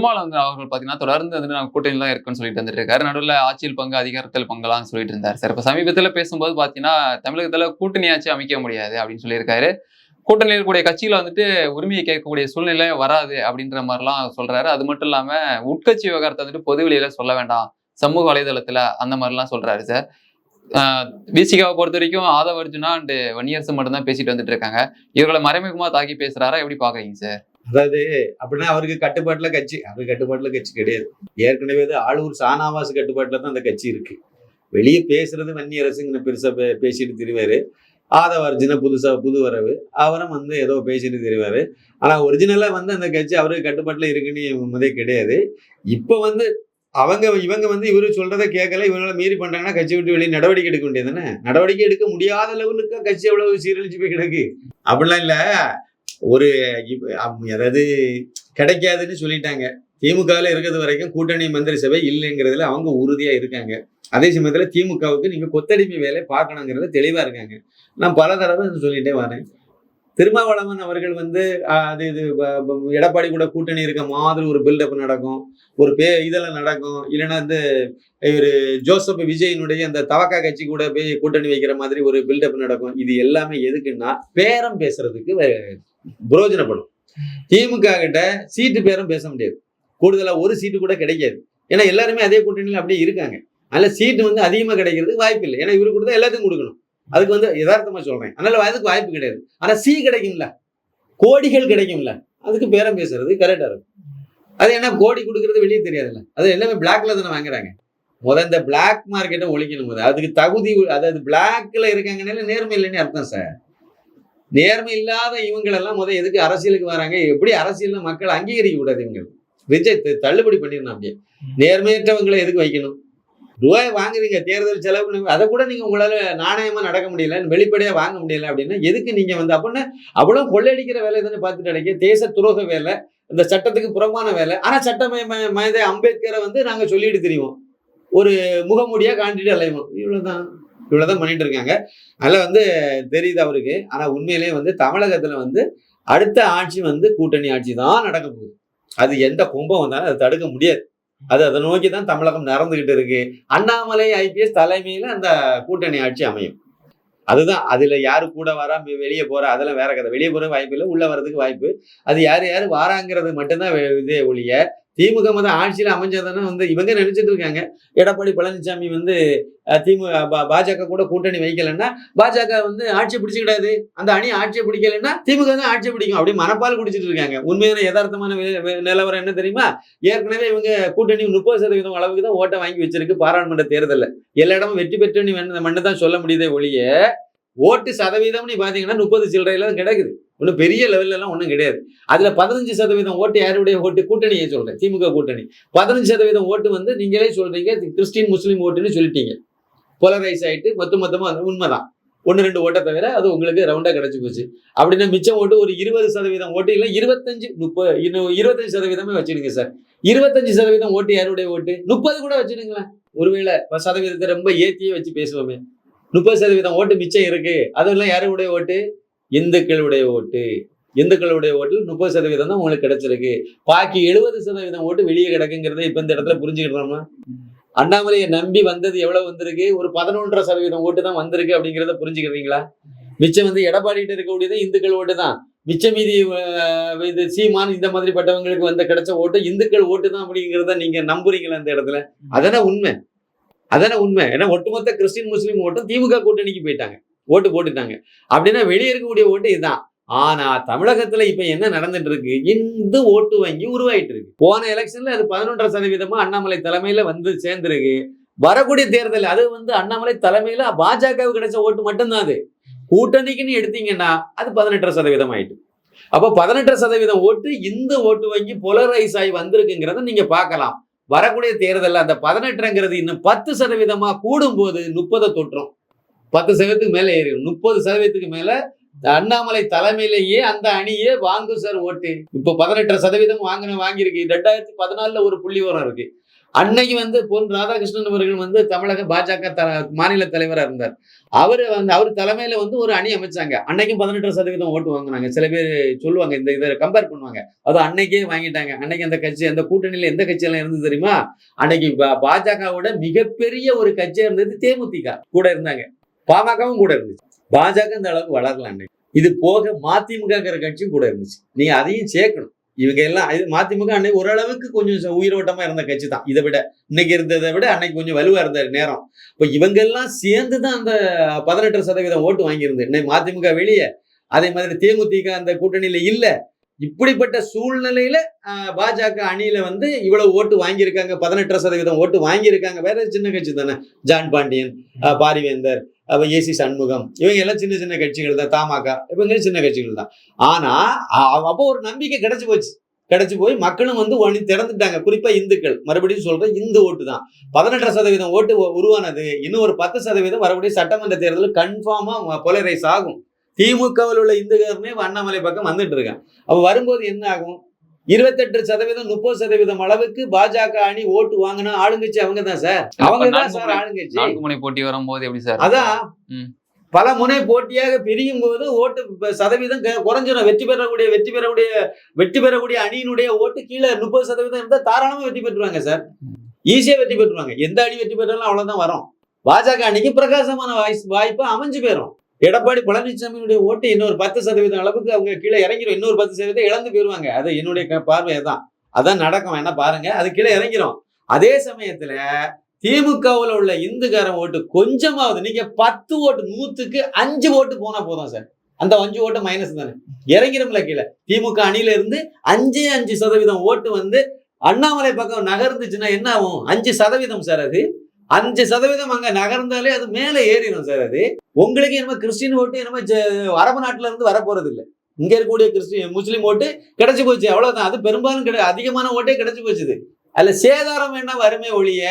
திருமாவளவன் அவர்கள் பார்த்தீங்கன்னா தொடர்ந்து வந்து நாங்கள் கூட்டணியில் தான் இருக்குன்னு சொல்லிட்டு வந்துட்டு இருக்காரு. நடுவில் ஆட்சியில் பங்கு அதிகாரத்தில் பங்கெல்லாம் சொல்லிட்டு இருந்தார் சார். இப்போ சமீபத்தில் பேசும்போது பார்த்தீங்கன்னா தமிழகத்தில் கூட்டணியாச்சு அமைக்க முடியாது அப்படின்னு சொல்லியிருக்காரு. கூட்டணியில் இருக்கக்கூடிய கட்சியில் வந்துட்டு உரிமையை கேட்கக்கூடிய சூழ்நிலை வராது அப்படின்ற மாதிரிலாம் சொல்றாரு. அது மட்டும் இல்லாம உட்கட்சி விவகாரத்தை வந்துட்டு பொது வெளியில சொல்ல வேண்டாம். சமூக வலைதளத்துல அந்த மாதிரிலாம் சொல்றாரு சார். பிசிகாவை பொறுத்த வரைக்கும் ஆதவ அர்ஜுனா வன்னியரசு மட்டும்தான் பேசிட்டு வந்துட்டு இருக்காங்க. இவர்களை மறைமுகமா தாக்கி பேசுறாரா எப்படி பாக்குறீங்க சார்? அதாவது அப்படின்னா அவருக்கு கட்டுப்பாட்டுல கட்சி. அவருக்கு கட்டுப்பாட்டுல கட்சி கிடையாது. ஏற்கனவே அது ஆளூர் சானாவாஸ் கட்டுப்பாட்டுல தான் அந்த கட்சி இருக்கு. வெளியே பேசுறது வன்னி அரசுங்கன்னு பெருசா பே- பேசிட்டு திரிவாரு. ஆதவ அர்ஜுன புதுசா புது வரவு. அவரும் வந்து ஏதோ பேசிட்டு தெரிவாரு. ஆனா ஒரிஜினலா வந்து அந்த கட்சி அவருக்கு கட்டுப்பாட்டுல இருக்குன்னு முதே கிடையாது. இப்போ வந்து அவங்க இவங்க வந்து இவரு சொல்றதை கேட்கல இவங்களை மீறி பண்றாங்கன்னா கட்சி விட்டு வெளியே நடவடிக்கை எடுக்க வேண்டியது தானே? நடவடிக்கை எடுக்க முடியாத லெவலுக்கு கட்சி எவ்வளவு சீரழிச்சு போய் கிடக்கு? அப்படிலாம் இல்ல. ஒரு அதாவது கிடைக்காதுன்னு சொல்லிட்டாங்க. திமுகவில் இருக்கிறது வரைக்கும் கூட்டணி மந்திரி சபை இல்லைங்கிறதுல அவங்க உறுதியா இருக்காங்க. அதே சமயத்துல திமுகவுக்கு நீங்க கொத்தடிமை வேலை பார்க்கணுங்கிறது தெளிவா இருக்காங்க. நான் பல தடவை சொல்லிகிட்டே சொல்லிட்டே வரேன். திருமாவளவன் அவர்கள் வந்து அது இது எடப்பாடி கூட கூட்டணி இருக்க மாதிரி ஒரு பில்டப் நடக்கும். ஒரு பே இதெல்லாம் நடக்கும். இல்லைன்னா வந்து இவர் ஜோசப் விஜயனுடைய அந்த தவக்கா கட்சி கூட போய் கூட்டணி வைக்கிற மாதிரி ஒரு பில்டப் நடக்கும். இது எல்லாமே எதுக்குன்னா பேரம் பேசுறதுக்கு புரோஜனப்படும். திமுக கிட்ட சீட்டு பேரம் பேச முடியாது. கூடுதலாக ஒரு சீட்டு கூட கிடைக்காது. ஏன்னா எல்லாருமே அதே கூட்டணியில் அப்படியே இருக்காங்க. அதில் சீட்டு வந்து அதிகமாக கிடைக்கிறதுக்கு வாய்ப்பு இல்லை ஏன்னா இவரு கொடுத்தா எல்லாத்தையும் கொடுக்கணும். அதுக்கு வந்து யதார்த்தமாக சொல்கிறேன் அதனால் அதுக்கு வாய்ப்பு கிடையாது. ஆனால் சி கிடைக்கும்ல. கோடிகள் கிடைக்கும்ல. அதுக்கு பேரம் பேசுறது கரெக்டாக இருக்கும். அது என்ன கோடி கொடுக்கறது வெளியே தெரியாதுல்ல. அது எல்லாமே பிளாக்ல தானே வாங்குறாங்க. முதல் இந்த பிளாக் மார்க்கெட்டை ஒழிக்கணும் போது அதுக்கு தகுதி அதாவது பிளாக்ல இருக்காங்கனால நேர்மை இல்லைன்னு அர்த்தம் சார் நேர்மை இல்லாத இவங்களெல்லாம் முதல் எதுக்கு அரசியலுக்கு வராங்க? எப்படி அரசியலில் மக்கள் அங்கீகரிக்க கூடாது இவங்க? விஜய் தள்ளுபடி பண்ணிடணும் அப்படியே. நேர்மையற்றவங்களை எதுக்கு வைக்கணும்? ரூபாய் வாங்குறீங்க தேர்தல் செலவு அதை கூட நீங்க உங்களால நாணயமா நடக்க முடியல வெளிப்படையா வாங்க முடியல அப்படின்னா எதுக்கு நீங்க வந்து அப்படின்னா அவ்வளவு கொள்ளையடிக்கிற வேலை தானே பார்த்துட்டு கிடைக்கும் தேச துரோக வேலை இந்த சட்டத்துக்கு புறமான வேலை. ஆனா சட்டமய ம- அம்பேத்கரை வந்து நாங்க சொல்லிட்டு தெரியும் ஒரு முகமூடியா காண்டிட்டு அலைவோம். இவ்வளவுதான். இவ்வளவுதான் பண்ணிட்டு இருக்காங்க. அதில் வந்து தெரியுது அவருக்கு. ஆனா உண்மையிலேயே வந்து தமிழகத்துல வந்து அடுத்த ஆட்சி வந்து கூட்டணி ஆட்சி தான் நடக்க போகுது. அது எந்த கும்பம் வந்தாலும் அதை தடுக்க முடியாது. அது அதை நோக்கி தான் தமிழகம் நடந்துகிட்டு இருக்கு. அண்ணாமலை ஐபிஎஸ் தலைமையில அந்த கூட்டணி ஆட்சி அமையும். அதுதான். அதுல யாரு கூட வரா வெளியே போற அதெல்லாம் வேற கதை. வெளியே போற வாய்ப்பு இல்லை உள்ள வர்றதுக்கு வாய்ப்பு. அது யார் யார் வாராங்கிறது மட்டும்தான் இதே ஒழிய திமுக மத ஆட்சியில அமைஞ்சதுன்னா வந்து இவங்க நினைச்சிட்டு இருக்காங்க. எடப்பாடி பழனிசாமி வந்து திமுக பா- பாஜக கூட கூட்டணி வைக்கலன்னா பாஜக வந்து ஆட்சி பிடிச்சிக்கிடாது. அந்த அணி ஆட்சியை பிடிக்கலைன்னா திமுக தான் ஆட்சி பிடிக்கும். அப்படி மனப்பால் குடிச்சிட்டு இருக்காங்க. உண்மையான யதார்த்தமான நிலவரம் என்ன தெரியுமா? ஏற்கனவே இவங்க கூட்டணி முப்பது சதவீதம் அளவுக்கு தான் ஓட்டை வாங்கி வச்சிருக்கு பாராளுமன்ற தேர்தலில். எல்லா இடமும் வெற்றி பெற்று மண்ணு தான் சொல்ல முடியுதே ஒழிய ஓட்டு சதவீதம் நீ முப்பது சில்லறையில தான் கிடைக்குது. ஒன்றும் பெரிய லெவல்லலாம் ஒன்றும் கிடையாது. அதில் பதினஞ்சு சதவீதம் ஓட்டு யாருடைய ஓட்டு? கூட்டணியை சொல்கிறேன் திமுக கூட்டணி. பதினஞ்சு சதவீதம் ஓட்டு வந்து நீங்களே சொல்கிறீங்க கிறிஸ்டின் முஸ்லீம் ஓட்டுன்னு சொல்லிட்டீங்க. போலரைஸ் ஆகிட்டு மொத்த மொத்தமாக அது உண்மைதான். ஒன்று ரெண்டு ஓட்டை தவிர அது உங்களுக்கு ரவுண்டாக கிடச்சி போச்சு. அப்படின்னா மிச்சம் ஓட்டு ஒரு இருபது சதவீதம் ஓட்டு இல்லை இருபத்தஞ்சு முப்பது இருபத்தஞ்சு சதவீதமே வச்சுடுங்க சார். இருபத்தஞ்சு சதவீதம் ஓட்டு யாருடைய ஓட்டு? முப்பது கூட வச்சுடுங்களேன். ஒருவேளை சதவீதத்தை ரொம்ப ஏற்றியே வச்சு பேசுவோமே. முப்பது சதவீதம் ஓட்டு மிச்சம் இருக்கு. அதெல்லாம் யாருடைய ஓட்டு? இந்துக்களுடைய ஓட்டு. இந்துக்களுடைய ஓட்டில் முப்பது சதவீதம் தான் உங்களுக்கு கிடைச்சிருக்கு. பாக்கி எழுபது சதவீதம் ஓட்டு வெளியே கிடக்குங்கிறத இப்ப இந்த இடத்துல புரிஞ்சுக்கிட்டோமா அண்ணாமலையை நம்பி வந்தது எவ்வளவு வந்திருக்கு? ஒரு பதினொன்றரை சதவீதம் ஓட்டு தான் வந்திருக்கு அப்படிங்கிறத புரிஞ்சுக்கிறீங்களா? மிச்சம் வந்து எடப்பாடிட்டு இருக்கக்கூடியது இந்துக்கள் ஓட்டு தான். மிச்ச மீதி இது சீமான் இந்த மாதிரி பட்டவங்களுக்கு வந்த கிடைச்ச ஓட்டு இந்துக்கள் ஓட்டு தான் அப்படிங்கிறத நீங்க நம்புறீங்களா அந்த இடத்துல? அதான உண்மை. அதானே உண்மை. ஏன்னா ஒட்டுமொத்த கிறிஸ்டின் முஸ்லீம் ஓட்டும் திமுக கூட்டணிக்கு போயிட்டாங்க. ஓட்டு போட்டுட்டாங்க. அப்படின்னா வெளியே இருக்கக்கூடிய ஓட்டு இதுதான். ஆனா தமிழகத்துல இப்ப என்ன நடந்துட்டு இருக்கு இந்து ஓட்டு வங்கி உருவாயிட்டு இருக்கு போன எலெக்ஷன்ல அது பதினொன்றரை சதவீதமா அண்ணாமலை தலைமையில வந்து சேர்ந்திருக்கு. வரக்கூடிய தேர்தல் அது வந்து அண்ணாமலை தலைமையில பாஜகவுக்கு கிடைச்ச ஓட்டு மட்டும்தான் அது. கூட்டணிக்குன்னு எடுத்தீங்கன்னா அது பதினெட்டரை சதவீதம் ஆயிட்டு. அப்போ பதினெட்டரை சதவீதம் ஓட்டு இந்த ஓட்டு வங்கி பொலரைஸ் ஆகி வந்திருக்குங்கிறத நீங்க பார்க்கலாம். வரக்கூடிய தேர்தலில் அந்த பதினெட்டுங்கிறது இன்னும் பத்து சதவீதமாக கூடும்போது முப்பதை தொற்றும் பத்து சதவீதத்துக்கு மேலே ஏறிடும் முப்பது சதவீதத்துக்கு மேலே அண்ணாமலை தலைமையிலேயே அந்த அணியே வாங்கும் சார் ஓட்டு. இப்போ பதினெட்டரை சதவீதம் வாங்கின வாங்கியிருக்கு. ரெண்டாயிரத்தி பதினாலில் ஒரு புள்ளி வரம் இருக்குது அன்னைக்கு வந்து பொன் ராதாகிருஷ்ணன் அவர்கள் வந்து தமிழக பாஜக த மாநில தலைவராக இருந்தார். அவர் வந்து அவர் தலைமையில வந்து ஒரு அணி அமைச்சாங்க. அன்னைக்கும் பதினெட்டு சதவீதம் ஓட்டு வாங்கினாங்க. சில பேர் சொல்லுவாங்க இந்த இதை கம்பேர் பண்ணுவாங்க. அது அன்னைக்கே வாங்கிட்டாங்க. அன்னைக்கு அந்த கட்சி அந்த கூட்டணியில எந்த கட்சியெல்லாம் இருந்தது தெரியுமா? அன்னைக்கு பாஜகவோட மிகப்பெரிய ஒரு கட்சியா இருந்தது தேமுதிக. கூட இருந்தாங்க. பாமகவும் கூட இருந்துச்சு. பாஜக இந்த அளவுக்கு வளரல அன்னைக்கு. இது போக மதிமுகங்கிற கட்சியும் கூட இருந்துச்சு. நீங்க அதையும் சேர்க்கணும். இவங்க எல்லாம் இது மதிமுக அன்னைக்கு ஓரளவுக்கு கொஞ்சம் உயிரோட்டமா இருந்த கட்சி தான் இதை விட இன்னைக்கு இருந்ததை விட அன்னைக்கு கொஞ்சம் வலுவா இருந்த நேரம். இப்போ இவங்க எல்லாம் சேர்ந்து தான் அந்த பதினெட்டு சதவீதம் ஓட்டு வாங்கியிருந்து. இன்னைக்கு மதிமுக வெளியே அதே மாதிரி தேமுதிக அந்த கூட்டணியில இல்ல. இப்படிப்பட்ட சூழ்நிலையில பாஜக அணியில வந்து இவ்வளவு ஓட்டு வாங்கியிருக்காங்க. பதினெட்டரை சதவீதம் ஓட்டு வாங்கியிருக்காங்க. வேற சின்ன கட்சி தானே. ஜான் பாண்டியன் பாரிவேந்தர் அப்போ ஏசி சண்முகம். இவங்க எல்லாம் சின்ன சின்ன கட்சிகள் தான் தாமாக்கா இவங்க சின்ன கட்சிகள் தான். ஆனால் அப்போ ஒரு நம்பிக்கை கிடச்சி போச்சு. கிடச்சி போய் மக்களும் வந்து ஒண்ணு திறந்துட்டாங்க. குறிப்பாக இந்துக்கள். மறுபடியும் சொல்றேன் இந்து ஓட்டு தான். பதினெட்டரை சதவீதம் ஓட்டு உருவானது. இன்னும் ஒரு பத்து சதவீதம் மறுபடியும் சட்டமன்ற தேர்தலில் கன்ஃபார்மாக பொலரைஸ் ஆகும். திமுகவில் உள்ள இந்துக்காரனே அண்ணாமலை பக்கம் வந்துட்டு இருக்கான் அப்போ வரும்போது என்ன ஆகும்? இருபத்தெட்டு சதவீதம் முப்பது சதவீதம் அளவுக்கு பாஜக அணி ஓட்டு வாங்கினா ஆளுங்கட்சி அவங்க தான் சார். அவங்க தான் சார் ஆளுங்கட்சி. நான்கு முனை போட்டி வரும்போது எப்படி சார் அதான். பல முனை போட்டியாக பிரியும் போது ஓட்டு சதவீதம் குறைஞ்சிடும் வெற்றி பெறக்கூடிய வெற்றி பெறக்கூடிய வெற்றி பெறக்கூடிய அணியினுடைய ஓட்டு கீழே முப்பது சதவீதம் இருந்தால் தாராளமா வெற்றி பெற்றுவாங்க சார். ஈஸியா வெற்றி பெற்றுவாங்க எந்த அணி வெற்றி பெற்றாலும் அவ்வளவுதான் வரும். பாஜக அணிக்கு பிரகாசமான வாய்ஸ் வாய்ப்பு அமைஞ்சு போயிடும் எடப்பாடி பழனிசாமியினுடைய ஓட்டு இன்னொரு பத்து சதவீதம் அளவுக்கு அவங்க கீழே இறங்கிரும். இன்னொரு பத்து சதவீதம் இழந்து போயிருவாங்க. அது என்னுடைய க- பார்வை தான் அதான் நடக்கும். என்ன பாருங்க. அது கீழே இறங்கிரும். அதே சமயத்துல திமுகவுல உள்ள இந்துக்காரன் ஓட்டு கொஞ்சமாவது நீங்க பத்து ஓட்டு நூத்துக்கு அஞ்சு ஓட்டு போனா போதும் சார். அந்த அஞ்சு ஓட்டு மைனஸ் தானே. இறங்கிரும்ல கீழே. திமுக அணியில இருந்து அஞ்சே அஞ்சு சதவீதம் ஓட்டு வந்து அண்ணாமலை பக்கம் நகர்ந்துச்சுன்னா என்ன ஆகும்? அஞ்சு சதவீதம் சார் அது. அஞ்சு சதவீதம் அங்க நகர்ந்தாலே அது மேல ஏறிடும் சார் அது. உங்களுக்கு என்னமோ கிறிஸ்டின் ஓட்டு என்னமோ அரபு நாட்டுல இருந்து வர போறது இங்க இருக்கக்கூடிய கிறிஸ்டின் முஸ்லீம் ஓட்டு கிடைச்சு போச்சு. அவ்வளவுதான். அது பெரும்பாலும் கிடை அதிகமான ஓட்டே கிடைச்சு போச்சுது. அதுல சேதாரம் என்ன வறுமை ஒழிய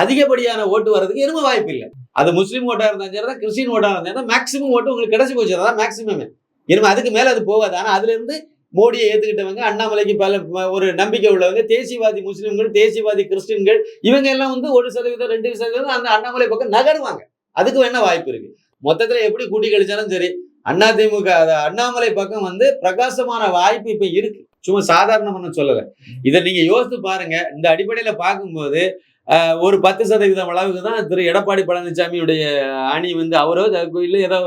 அதிகப்படியான ஓட்டு வர்றதுக்கு எதுவும் வாய்ப்பு இல்லை. அது முஸ்லீம் ஓட்டா இருந்தாலும் சரி தான் கிறிஸ்டின் ஓட்டா இருந்தாலும் மேக்ஸிமம் ஓட்டு உங்களுக்கு கிடைச்சு போச்சு. அதான் மேக்ஸிமம் இனிமே அதுக்கு மேல அது போகாது. ஆனா அதுல இருந்து மோடியை ஏத்துக்கிட்டவங்க அண்ணாமலைக்கு பல ஒரு நம்பிக்கை உள்ளவங்க தேசியவாதி முஸ்லீம்கள் தேசியவாதி கிறிஸ்டின்கள் இவங்க எல்லாம் வந்து ஒரு சதவீதம் ரெண்டு சதவீதம் அந்த அண்ணாமலை பக்கம் நகருவாங்க. அதுக்கு வேணா வாய்ப்பு இருக்கு? மொத்தத்துல எப்படி கூட்டி கழிச்சாலும் சரி அண்ணா திமுக அண்ணாமலை பக்கம் வந்து பிரகாசமான வாய்ப்பு இப்ப இருக்கு. சும்மா சாதாரணமான சொல்லலை. இதை நீங்க யோசித்து பாருங்க. இந்த அடிப்படையில பார்க்கும்போது ஒரு பத்து சதவீதம் அளவுக்கு தான் திரு எடப்பாடி பழனிசாமியுடைய அணி வந்து அவரோ இல்லை ஏதோ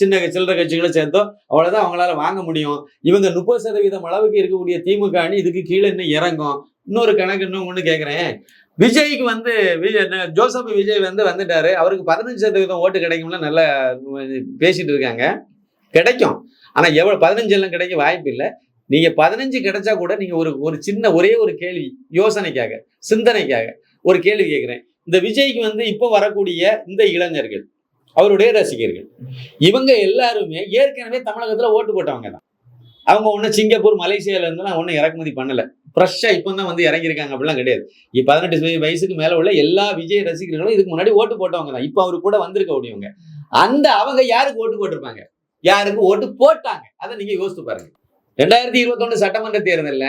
சின்ன சில்லற கட்சிகளை சேர்ந்தோ அவ்வளோதான் அவங்களால வாங்க முடியும். இவங்க முப்பது சதவீதம் அளவுக்கு இருக்கக்கூடிய திமுக அணி இதுக்கு கீழே இன்னும் இறங்கும். இன்னொரு கணக்கு இன்னும் ஒன்று கேட்குறேன் விஜய்க்கு வந்து விஜய் என்ன, ஜோசப் விஜய் வந்து வந்துட்டாரு. அவருக்கு பதினஞ்சு சதவீதம் ஓட்டு கிடைக்கும்ல நல்லா பேசிட்டு இருக்காங்க. கிடைக்கும். ஆனால் எவ்வளோ பதினஞ்சு எல்லாம் கிடைக்க வாய்ப்பு இல்லை. நீங்க பதினஞ்சு கிடைச்சா கூட நீங்கள் ஒரு ஒரு சின்ன ஒரே ஒரு கேள்வி யோசனைக்காக சிந்தனைக்காக. ஒரு கேள்வி கேட்குறேன். இந்த விஜய்க்கு வந்து இப்போ வரக்கூடிய இந்த இளைஞர்கள் அவருடைய ரசிகர்கள் இவங்க எல்லாருமே ஏற்கனவே தமிழகத்துல ஓட்டு போட்டவங்க தான். அவங்க ஒன்றும் சிங்கப்பூர் மலேசியால இருந்தெல்லாம் ஒன்றும் இறக்குமதி பண்ணல. ஃப்ரெஷ்ஷாக இப்போ தான் வந்து இறங்கியிருக்காங்க அப்படிலாம் கிடையாது. இப்போ பதினெட்டு வயசுக்கு மேலே உள்ள எல்லா விஜய் ரசிகர்களும் இதுக்கு முன்னாடி ஓட்டு போட்டவங்க தான். இப்போ அவரு கூட வந்திருக்க முடியவங்க அந்த அவங்க யாருக்கு ஓட்டு போட்டிருப்பாங்க? யாருக்கு ஓட்டு போட்டாங்க? அதை நீங்க யோசித்து பாருங்க. ரெண்டாயிரத்தி இருபத்தொன்னு சட்டமன்ற தேர்தலில்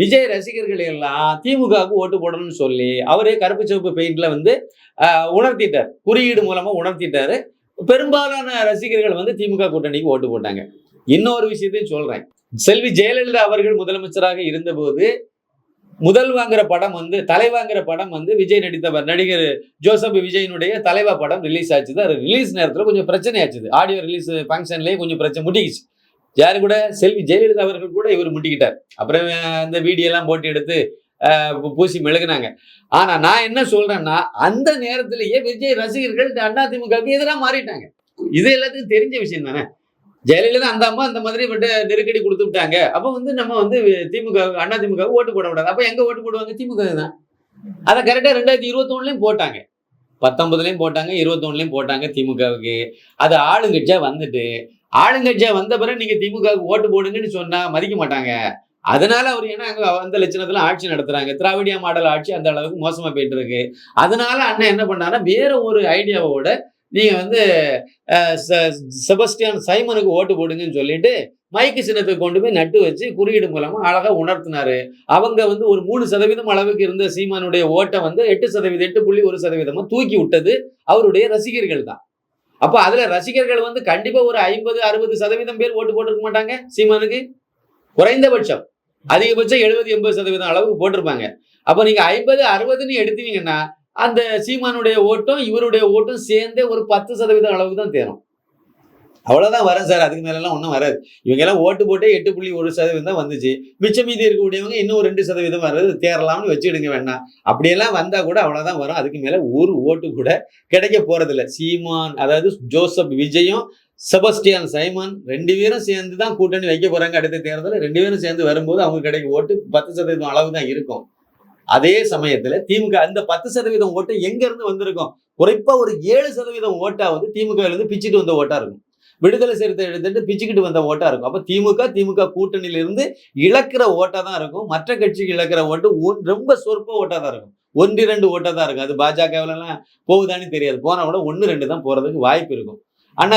விஜய் ரசிகர்கள் எல்லாம் திமுகவுக்கு ஓட்டு போடணும்னு சொல்லி அவரே கருப்பு சிவப்பு பெயிண்ட்ல வந்து உணர்த்திட்டார். குறியீடு மூலமா உணர்த்திட்டாரு. பெரும்பாலான ரசிகர்கள் வந்து திமுக கூட்டணிக்கு ஓட்டு போட்டாங்க. இன்னொரு விஷயத்தையும் சொல்றேன். செல்வி ஜெயலலிதா அவர்கள் முதலமைச்சராக இருந்தபோது முதல் வாங்குற படம் வந்து தலை வாங்குற படம் வந்து விஜய் நடித்த நடிகர் ஜோசப் விஜயனுடைய தலைவா படம் ரிலீஸ் ஆச்சுது. அது ரிலீஸ் நேரத்தில் கொஞ்சம் பிரச்சனை ஆச்சுது ஆடியோ ரிலீஸ் ஃபங்க்ஷன்லேயே கொஞ்சம் பிரச்சனை முட்டிக்கிச்சு. யாரு கூட? செல்வி ஜெயலலிதா அவர்கள் கூட இவர் முட்டிக்கிட்டார். அப்புறம் அந்த வீடியோ எல்லாம் போட்டு எடுத்து பூசி மெழுகுனாங்க. ஆனா நான் என்ன சொல்றேன்னா அந்த நேரத்திலேயே விஜய் ரசிகர்கள் அதிமுகவுக்கு எதிராக மாறிட்டாங்க. இது எல்லாத்துக்கும் தெரிஞ்ச விஷயம் தானே? ஜெயலலிதா அந்த அம்மா அந்த மாதிரி நெருக்கடி கொடுத்து விட்டாங்க. அப்போ வந்து நம்ம வந்து திமுக அண்ணா திமுக ஓட்டு போட விடாது அப்போ எங்க ஓட்டு போடுவாங்க? திமுக தான். அதை கரெக்டாக ரெண்டாயிரத்தி இருபத்தொன்னுலையும் போட்டாங்க. பத்தொன்பதுலையும் போட்டாங்க இருபத்தொன்னுலையும் போட்டாங்க திமுகவுக்கு. அது ஆளுங்கட்சியா வந்துட்டு ஆளுங்கட்சியா வந்த பிறகு நீங்க திமுக ஓட்டு போடுங்கன்னு சொன்னா மதிக்க மாட்டாங்க. அதனால அவர் ஏன்னா அங்க அந்த லட்சணத்துல ஆட்சி நடத்துறாங்க. திராவிடியா மாடல் ஆட்சி அந்த அளவுக்கு மோசமா போயிட்டு இருக்கு. அதனால அண்ணன் என்ன பண்ணாருன்னா வேற ஒரு ஐடியாவோட நீங்க வந்து செ- செபஸ்டியான் சைமனுக்கு ஓட்டு போடுங்கன்னு சொல்லிட்டு மைக்கு சின்னத்தை கொண்டு போய் நட்டு வச்சு குறியீடு மூலமா அழகா உணர்த்தினாரு. அவங்க வந்து ஒரு மூணு சதவீதம் அளவுக்கு இருந்த சீமானுடைய ஓட்டை வந்து எட்டு சதவீதம் எட்டு புள்ளி ஒரு சதவீதமா தூக்கி விட்டது அவருடைய ரசிகர்கள் தான். அப்ப அதுல ரசிகர்கள் வந்து கண்டிப்பா ஒரு ஐம்பது அறுபது சதவீதம் பேர் ஓட்டு போட்டிருக்க மாட்டாங்க சீமானுக்கு? குறைந்தபட்சம். அதிகபட்சம் எழுபது எண்பது சதவீதம் அளவுக்கு போட்டிருப்பாங்க. அப்போ நீங்க ஐம்பது அறுபதுன்னு எடுத்தீங்கன்னா அந்த சீமானுடைய ஓட்டும் இவருடைய ஓட்டும் சேர்ந்தே ஒரு பத்து சதவீதம் அளவுக்கு தான் தேரும். அவ்வளோதான் வரும் சார். அதுக்கு மேலெல்லாம் ஒன்றும் வராது. இவங்க எல்லாம் ஓட்டு போட்டே எட்டு புள்ளி ஒரு சதவீதம் தான் வந்துச்சு. மிச்சம் மீதி இருக்கக்கூடியவங்க இன்னும் ரெண்டு சதவீதம் வர்றது தேரலாம்னு வச்சுடுங்க வேண்டாம் அப்படியெல்லாம் வந்தால் கூட அவ்வளோதான் வரும். அதுக்கு மேலே ஒரு ஓட்டு கூட கிடைக்க போகிறதில்ல சீமான் அதாவது ஜோசப் விஜயும் செபஸ்டியான் சைமன் ரெண்டு பேரும் சேர்ந்து தான் கூட்டணி வைக்க போகிறாங்க அடுத்த தேர்தலில். ரெண்டு பேரும் சேர்ந்து வரும்போது அவங்க கிடைக்க ஓட்டு பத்து சதவீதம் அளவு தான் இருக்கும். அதே சமயத்துல திமுக அந்த பத்து சதவீதம் ஓட்டு எங்க இருந்து வந்திருக்கும்? குறைப்பா ஒரு ஏழு சதவீதம் ஓட்டா வந்து திமுக இருந்து பிச்சுட்டு வந்த ஓட்டா இருக்கும். விடுதலை சிறுத்தை எடுத்துட்டு பிச்சுக்கிட்டு வந்த ஓட்டா இருக்கும். அப்ப திமுக திமுக கூட்டணியில இருந்து இழக்கிற ஓட்டா தான் இருக்கும். மற்ற கட்சிக்கு இழக்கிற ஓட்டு ஒன்- ரொம்ப சொற்ப ஓட்டா தான் இருக்கும். ஒன்று ரெண்டு ஓட்டா தான் இருக்கும். அது பாஜகவுல எல்லாம் போகுதான்னு தெரியாது. போனா கூட ஒன்று ரெண்டு தான் போறதுக்கு வாய்ப்பு இருக்கும். அண்ணா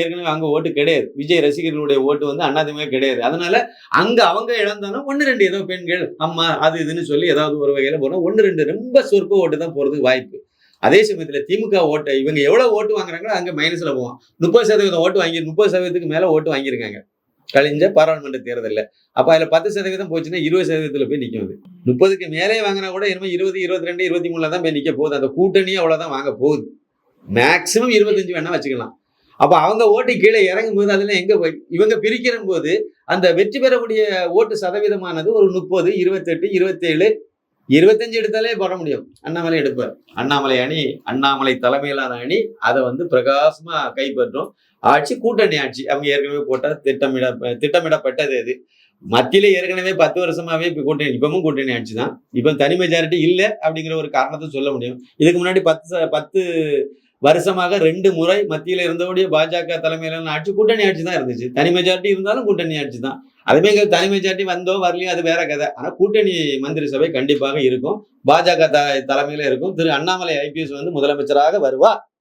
ஏற்கனவே அங்க ஓட்டு கிடையாது. விஜய் ரசிகர்களுடைய ஓட்டு வந்து அண்ணா திமுக கிடையாது. அதனால அங்க அவங்க இழந்தாலும் ஒன்று ரெண்டு ஏதோ பெண்கள் அம்மா அது இதுன்னு சொல்லி ஏதாவது ஒரு வகையில போனா ஒன்று ரெண்டு ரொம்ப சொற்ப ஓட்டு தான் போறதுக்கு வாய்ப்பு. அதே சமயத்தில் திமுக ஓட்டை இவங்க எவ்வளோ ஓட்டு வாங்குறாங்களோ அங்கே மைனஸில் போவோம் முப்பது சதவீதம் ஓட்டு வாங்கி முப்பது சதவீதத்துக்கு மேலே ஓட்டு வாங்கியிருக்காங்க. கழிஞ்ச பாராளுமன்ற தேர்தலில். அப்போ அதில் பத்து சதவீதம் போச்சுன்னா இருபது சதவீதத்தில் போய் நிற்கும் அது. முப்பதுக்கு மேலே வாங்கினா கூட இனிமேல் இருபது இருபத்தி ரெண்டு இருபத்தி மூணில் தான் போய் நிற்க போகுது. அந்த கூட்டணியே அவ்வளோதான் வாங்க போகுது. மேக்ஸிமம் இருபத்தஞ்சு வேணால் வச்சுக்கலாம். அப்போ அவங்க ஓட்டு கீழே இறங்கும் போது அதில் எங்கே போய் இவங்க பிரிக்கிற போது அந்த வெற்றி பெறக்கூடிய ஓட்டு சதவீதமானது ஒரு முப்பது இருபத்தெட்டு இருபத்தேழு இருபத்தஞ்சு எடுத்தாலே போட முடியும். அண்ணாமலை எடுப்பார். அண்ணாமலை அணி அண்ணாமலை தலைமையிலான அணி அதை வந்து பிரகாசமா கைப்பற்றும். ஆட்சி கூட்டணி ஆட்சி அவங்க ஏற்கனவே போட்ட திட்டமிட திட்டமிடப்பட்டது அது மத்தியில ஏற்கனவே பத்து வருஷமாவே இப்போ கூட்டணி இப்பவும் கூட்டணி ஆட்சி தான். இப்போ தனி மெஜாரிட்டி இல்லை அப்படிங்கிற ஒரு காரணத்தை சொல்ல முடியும். இதுக்கு முன்னாடி பத்து பத்து வருஷமாக ரெண்டு முறை மத்தியில இருந்தபடிய பாஜக தலைமையிலான ஆட்சி கூட்டணி ஆட்சி தான் இருந்துச்சு. தனி மெஜாரிட்டி இருந்தாலும் கூட்டணி ஆட்சி தான். அதுமே தனி மெஜாரிட்டி வந்தோ வரலையோ அது வேற கதை. ஆனா கூட்டணி மந்திரி சபை கண்டிப்பாக இருக்கும். பாஜக த தலைமையில இருக்கும். திரு அண்ணாமலை ஐபிஎஸ் வந்து முதலமைச்சராக வருவார்.